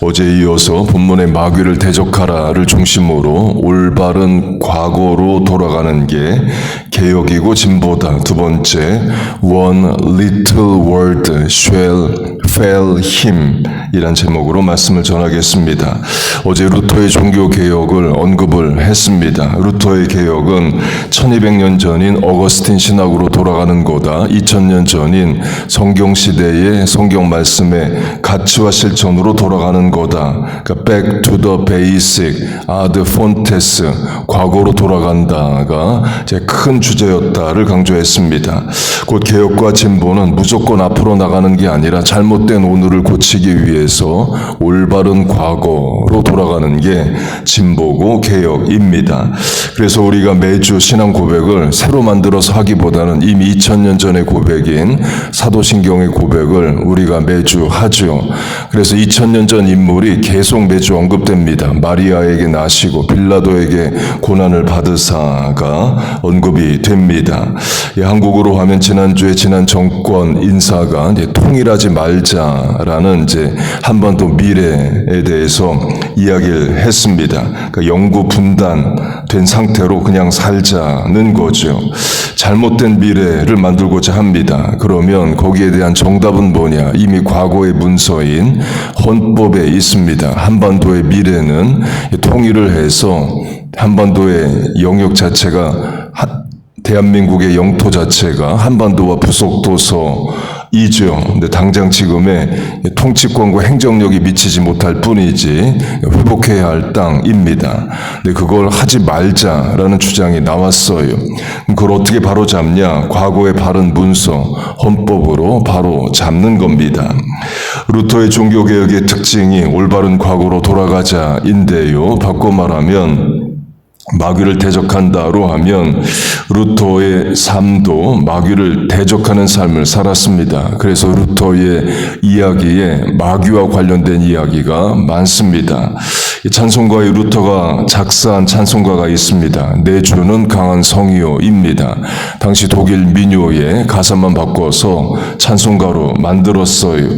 어제 이어서 본문의 마귀를 대적하라를 중심으로 올바른 과거로 돌아가는 게 개혁이고 진보다. 두 번째, one little word shall fail him 이란 제목으로 말씀을 전하겠습니다. 어제 루터의 종교 개혁을 언급을 했습니다. 루터의 개혁은 1200년 전인 어거스틴 신학으로 돌아가는 거다. 2000년 전인 성경 시대의 성경 말씀의 가치와 실천으로 돌아가는 거다. 그러니까 back to the basic, ad fontes, 과거로 돌아간다가 제큰 주제였다를 강조했습니다. 곧 개혁과 진보는 무조건 앞으로 나가는 게 아니라 잘못 된 오늘을 고치기 위해서 올바른 과거로 돌아가는 게 진보고 개혁입니다. 그래서 우리가 매주 신앙 고백을 새로 만들어서 하기보다는 이미 2000년 전의 고백인 사도신경의 고백을 우리가 매주 하죠. 그래서 2000년 전 인물이 계속 매주 언급됩니다. 마리아에게 나시고 빌라도에게 고난을 받으사가 언급이 됩니다. 예, 한국으로 하면 지난주에 지난 정권 인사가 통일하지 말자 라는 이제 한반도 미래에 대해서 이야기를 했습니다. 그러니까 영구 분단된 상태로 그냥 살자는 거죠. 잘못된 미래를 만들고자 합니다. 그러면 거기에 대한 정답은 뭐냐? 이미 과거의 문서인 헌법에 있습니다. 한반도의 미래는 통일을 해서 한반도의 영역 자체가 하- 대한민국의 영토 자체가 한반도와 부속도서 이죠. 근데 당장 지금의 통치권과 행정력이 미치지 못할 뿐이지 회복해야 할 땅입니다. 근데 그걸 하지 말자라는 주장이 나왔어요. 그걸 어떻게 바로 잡냐? 과거의 바른 문서, 헌법으로 바로 잡는 겁니다. 루터의 종교개혁의 특징이 올바른 과거로 돌아가자인데요. 바꿔 말하면 마귀를 대적한다로 하면 루터의 삶도 마귀를 대적하는 삶을 살았습니다. 그래서 루터의 이야기에 마귀와 관련된 이야기가 많습니다. 이 찬송가의 루터가 작사한 찬송가가 있습니다. 내 주는 강한 성이요입니다. 당시 독일 민요의 가사만 바꿔서 찬송가로 만들었어요.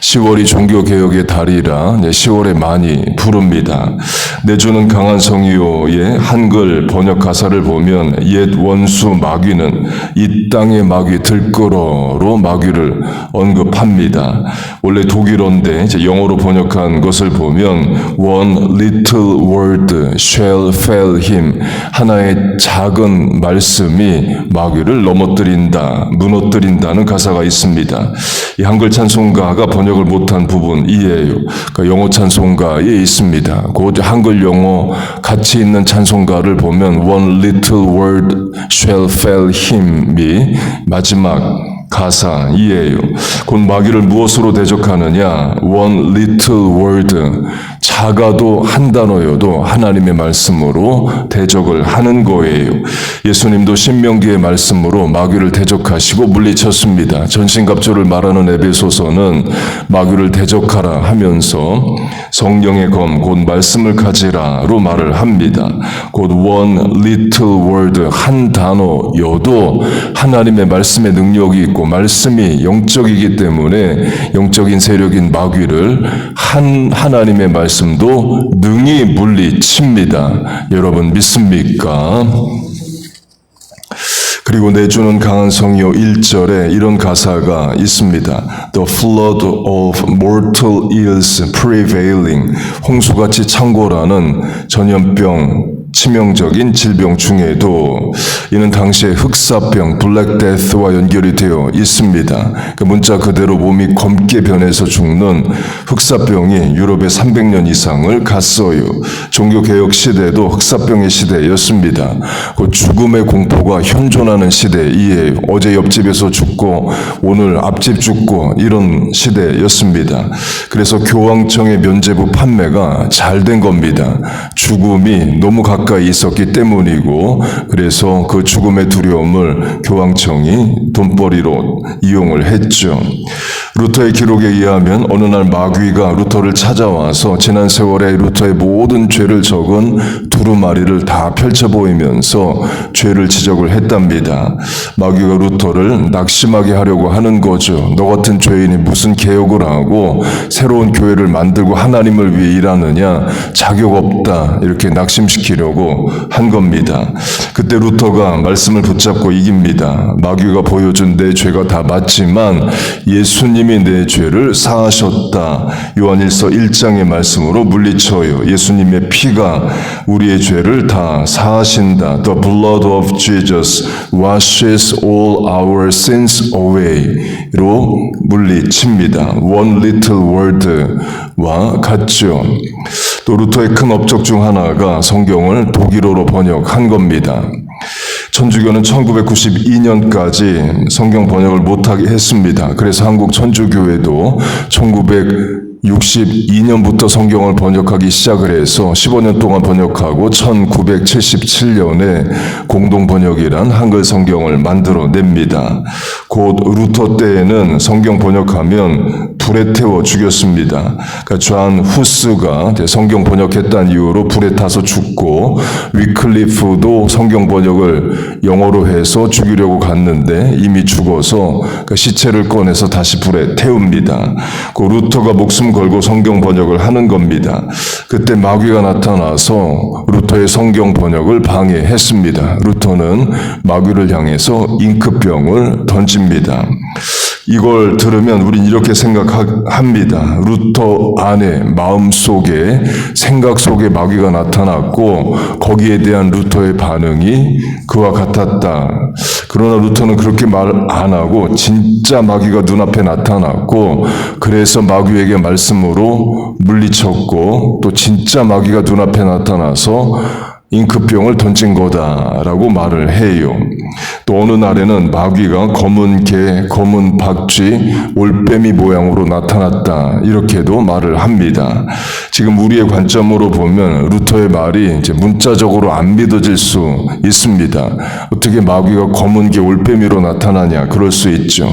10월이 종교개혁의 달이라 10월에 많이 부릅니다. 내 주는 강한 성이요의 한글 번역 가사를 보면 옛 원수 마귀는 이 땅의 마귀 들끓어로 마귀를 언급합니다. 원래 독일어인데 영어로 번역한 것을 보면 one little word shall fail him 하나의 작은 말씀이 마귀를 넘어뜨린다, 무너뜨린다는 가사가 있습니다. 이 한글 찬송가가 번역을 못한 부분이에요. 그러니까 영어 찬송가에 있습니다. 그 한글 영어 같이 있는 찬송가를 보면 one little word shall fail him이 마지막 가사 이에요. 곧 마귀를 무엇으로 대적하느냐? one little word 작아도 한 단어여도 하나님의 말씀으로 대적을 하는 거예요. 예수님도 신명기의 말씀으로 마귀를 대적하시고 물리쳤습니다. 전신갑주를 말하는 에베소서는 마귀를 대적하라 하면서 성령의 검, 곧 말씀을 가지라로 말을 합니다. 곧 one little word 한 단어여도 하나님의 말씀의 능력이 있고 말씀이 영적이기 때문에 영적인 세력인 마귀를 한 하나님의 말씀도 능히 물리칩니다. 여러분 믿습니까? 그리고 내주는 강한 성이요 1절에 이런 가사가 있습니다. The flood of mortal ills prevailing 홍수같이 창궐하는 전염병 치명적인 질병 중에도 이는 당시의 흑사병 블랙데스와 연결이 되어 있습니다. 그 문자 그대로 몸이 검게 변해서 죽는 흑사병이 유럽에 300년 이상을 갔어요. 종교개혁 시대도 흑사병의 시대였습니다. 그 죽음의 공포가 현존하는 시대이에요. 어제 옆집에서 죽고 오늘 앞집 죽고 이런 시대였습니다. 그래서 교황청의 면제부 판매가 잘 된 겁니다. 죽음이 너무 가 까이 있었기 때문이고 그래서 그 죽음의 두려움을 교황청이 돈벌이로 이용을 했죠. 루터의 기록에 의하면 어느 날 마귀가 루터를 찾아와서 지난 세월에 루터의 모든 죄를 적은 두 두루마리를 다 펼쳐 보이면서 죄를 지적을 했답니다. 마귀가 루터를 낙심하게 하려고 하는 거죠. 너 같은 죄인이 무슨 개혁을 하고 새로운 교회를 만들고 하나님을 위해 일하느냐 자격 없다 이렇게 낙심시키려고 한 겁니다. 그때 루터가 말씀을 붙잡고 이깁니다. 마귀가 보여준 내 죄가 다 맞지만 예수님이 내 죄를 사하셨다. 요한일서 1장의 말씀으로 물리쳐요. 예수님의 피가 우리 의 죄를 다 사하신다. The blood of Jesus washes all our sins away로 물리칩니다. One little word와 같죠. 또 루터의 큰 업적 중 하나가 성경을 독일어로 번역한 겁니다. 천주교는 1992년까지 성경 번역을 못하게 했습니다. 그래서 한국 천주교회도 1962년부터 성경을 번역하기 시작을 해서 15년 동안 번역하고 1977년에 공동 번역이란 한글 성경을 만들어 냅니다. 곧 루터 때에는 성경 번역하면 불에 태워 죽였습니다. 그러니까 존 후스가 성경 번역했다는 이유로 불에 타서 죽고 위클리프도 성경 번역을 영어로 해서 죽이려고 갔는데 이미 죽어서 그 시체를 꺼내서 다시 불에 태웁니다. 그 루터가 목숨 걸고 성경 번역을 하는 겁니다. 그때 마귀가 나타나서 루터의 성경 번역을 방해했습니다. 루터는 마귀를 향해서 잉크병을 던 집니다. 이걸 들으면 우린 이렇게 생각합니다. 루터 안에 마음 속에 생각 속에 마귀가 나타났고 거기에 대한 루터의 반응이 그와 같았다. 그러나 루터는 그렇게 말 안 하고 진짜 마귀가 눈앞에 나타났고 그래서 마귀에게 말씀으로 물리쳤고 또 진짜 마귀가 눈앞에 나타나서 잉크병을 던진 거다라고 말을 해요. 또 어느 날에는 마귀가 검은 개, 검은 박쥐, 올빼미 모양으로 나타났다. 이렇게도 말을 합니다. 지금 우리의 관점으로 보면 루터의 말이 이제 문자적으로 안 믿어질 수 있습니다. 어떻게 마귀가 검은 개, 올빼미로 나타나냐? 그럴 수 있죠.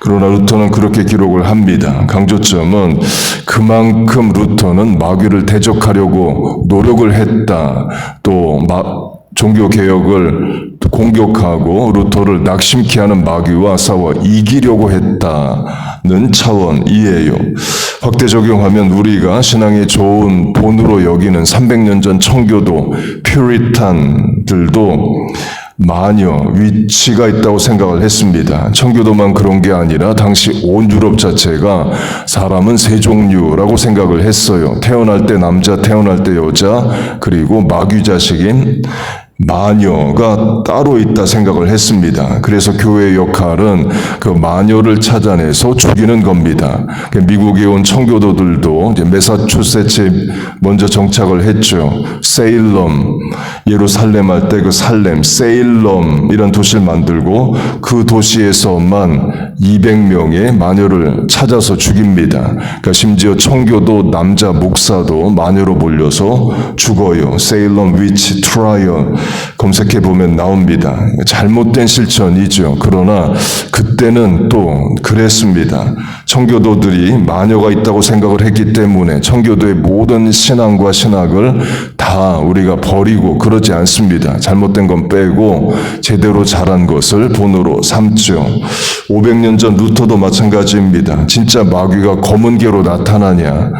그러나 루터는 그렇게 기록을 합니다. 강조점은 그만큼 루터는 마귀를 대적하려고 노력을 했다. 또 마, 종교 개혁을 공격하고 루터를 낙심케 하는 마귀와 싸워 이기려고 했다는 차원이에요. 확대 적용하면 우리가 신앙의 좋은 본으로 여기는 300년 전 청교도 퓨리탄들도 마녀 위치가 있다고 생각을 했습니다. 청교도만 그런 게 아니라 당시 온 유럽 자체가 사람은 세 종류라고 생각을 했어요. 태어날 때 남자, 태어날 때 여자, 그리고 마귀 자식인 마녀가 따로 있다 생각을 했습니다. 그래서 교회의 역할은 그 마녀를 찾아내서 죽이는 겁니다. 미국에 온 청교도들도 메사추세츠에 먼저 정착을 했죠. 세일럼, 예루살렘 할 때 그 살렘, 세일럼 이런 도시를 만들고 그 도시에서만 200명의 마녀를 찾아서 죽입니다. 그러니까 심지어 청교도 남자 목사도 마녀로 몰려서 죽어요. 세일럼 위치 트라이얼 검색해 보면 나옵니다. 잘못된 실천이죠. 그러나 그때는 또 그랬습니다. 청교도들이 마녀가 있다고 생각을 했기 때문에 청교도의 모든 신앙과 신학을 다 우리가 버리고 그러지 않습니다. 잘못된 건 빼고 제대로 잘한 것을 본으로 삼죠. 500년 전 루터도 마찬가지입니다. 진짜 마귀가 검은 개로 나타나냐?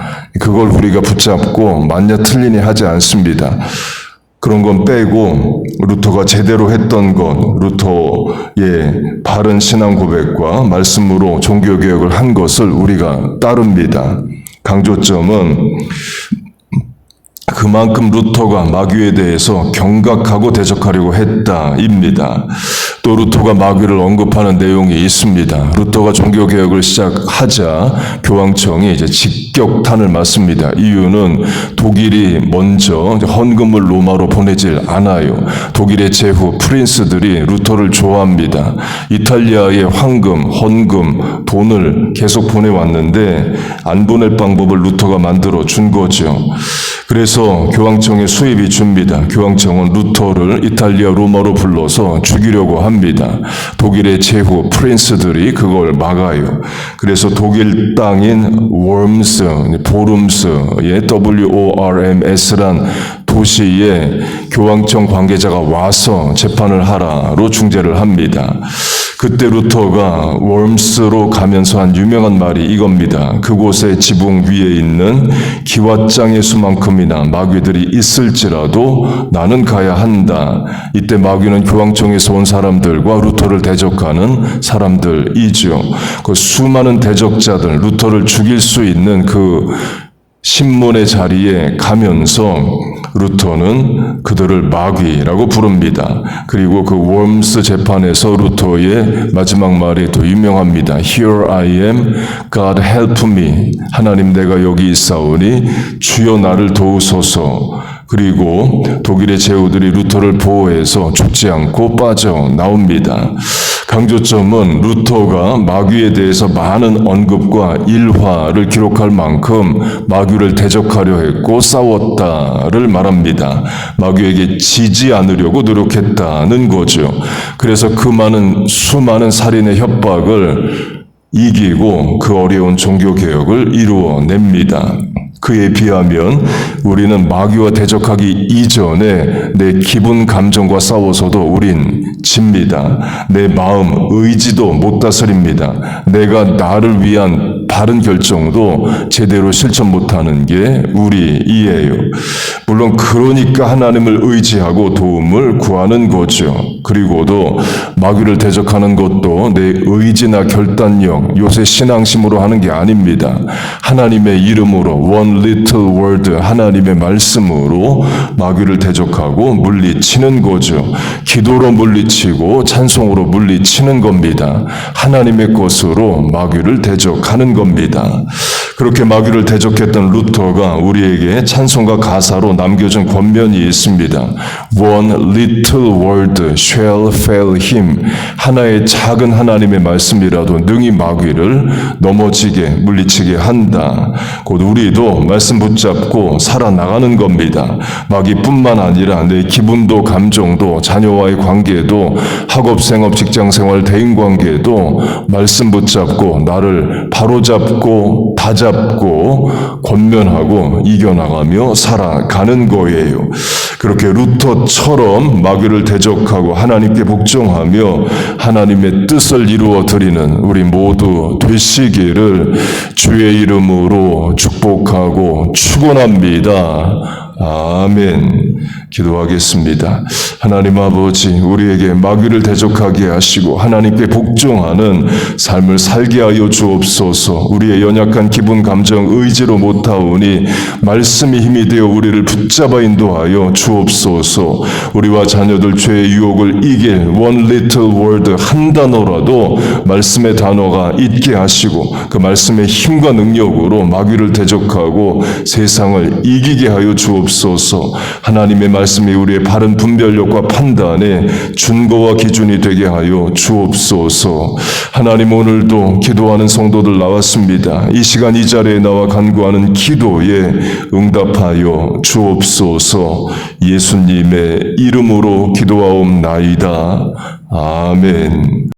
그걸 우리가 붙잡고 맞냐 틀리니 하지 않습니다. 그런 건 빼고 루터가 제대로 했던 것, 루터의 바른 신앙 고백과 말씀으로 종교 개혁을 한 것을 우리가 따릅니다. 강조점은 그만큼 루터가 마귀에 대해서 경각하고 대적하려고 했다입니다. 또 루터가 마귀를 언급하는 내용이 있습니다. 루터가 종교 개혁을 시작하자 교황청이 이제 직격탄을 맞습니다. 이유는 독일이 먼저 헌금을 로마로 보내질 않아요. 독일의 제후 프린스들이 루터를 좋아합니다. 이탈리아의 황금, 헌금, 돈을 계속 보내왔는데 안 보낼 방법을 루터가 만들어 준 거죠. 그래서 교황청의 수입이 줍니다. 교황청은 루터를 이탈리아 로마로 불러서 죽이려고 합니다. 독일의 제후 프린스들이 그걸 막아요. 그래서 독일 땅인 월음스, 보름스의 WORMS란 도시에 교황청 관계자가 와서 재판을 하라로 중재를 합니다. 그때 루터가 월음스로 가면서 한 유명한 말이 이겁니다. 그곳의 지붕 위에 있는 기왓장의 수만큼이나 마귀들이 있을지라도 나는 가야 한다. 이때 마귀는 교황청에서 온 사람들과 루터를 대적하는 사람들이죠. 그 수많은 대적자들, 루터를 죽일 수 있는 그 신문의 자리에 가면서 루터는 그들을 마귀라고 부릅니다. 그리고 그 웜스 재판에서 루터의 마지막 말이 더 유명합니다. Here I am, God help me. 하나님 내가 여기 있사오니 주여 나를 도우소서. 그리고 독일의 제후들이 루터를 보호해서 죽지 않고 빠져 나옵니다. 강조점은 루터가 마귀에 대해서 많은 언급과 일화를 기록할 만큼 마귀를 대적하려 했고 싸웠다를 말합니다. 마귀에게 지지 않으려고 노력했다는 거죠. 그래서 그 많은 수많은 살인의 협박을 이기고 그 어려운 종교 개혁을 이루어냅니다. 그에 비하면 우리는 마귀와 대적하기 이전에 내 기분 감정과 싸워서도 우린 집니다. 내 마음 의지도 못 다스립니다. 내가 나를 위한 바른 결정도 제대로 실천 못하는 게 우리 이에요. 물론 그러니까 하나님을 의지하고 도움을 구하는 거죠. 그리고도 마귀를 대적하는 것도 내 의지나 결단력, 요새 신앙심으로 하는 게 아닙니다. 하나님의 이름으로 one little word 하나님의 말씀으로 마귀를 대적하고 물리치는 거죠. 기도로 물리치고 찬송으로 물리치는 겁니다. 하나님의 것으로 마귀를 대적하는 겁니다. 그렇게 마귀를 대적했던 루터가 우리에게 찬송가 가사로 남겨준 권면이 있습니다. One little word shall fail him. 하나의 작은 하나님의 말씀이라도 능히 마귀를 넘어지게 물리치게 한다. 곧 우리도 말씀 붙잡고 살아나가는 겁니다. 마귀뿐만 아니라 내 기분도 감정도 자녀와의 관계도 학업 생업 직장 생활 대인 관계도 말씀 붙잡고 나를 바로잡고 다잡고 권면하고 이겨나가며 살아가는 거예요. 그렇게 루터처럼 마귀를 대적하고 하나님께 복종하며 하나님의 뜻을 이루어 드리는 우리 모두 되시기를 주의 이름으로 축복하고 축원합니다. 아멘. 기도하겠습니다. 하나님 아버지, 우리에게 마귀를 대적하게 하시고 하나님께 복종하는 삶을 살게 하여 주옵소서. 우리의 연약한 기분, 감정, 의지로 못하오니 말씀이 힘이 되어 우리를 붙잡아 인도하여 주옵소서. 우리와 자녀들 죄의 유혹을 이길 one little word 한 단어라도 말씀의 단어가 있게 하시고 그 말씀의 힘과 능력으로 마귀를 대적하고 세상을 이기게 하여 주옵소서. 하나님의 말씀이 우리의 바른 분별력과 판단의 준거와 기준이 되게 하여 주옵소서. 하나님 오늘도 기도하는 성도들 나왔습니다. 이 시간 이 자리에 나와 간구하는 기도에 응답하여 주옵소서. 예수님의 이름으로 기도하옵나이다. 아멘.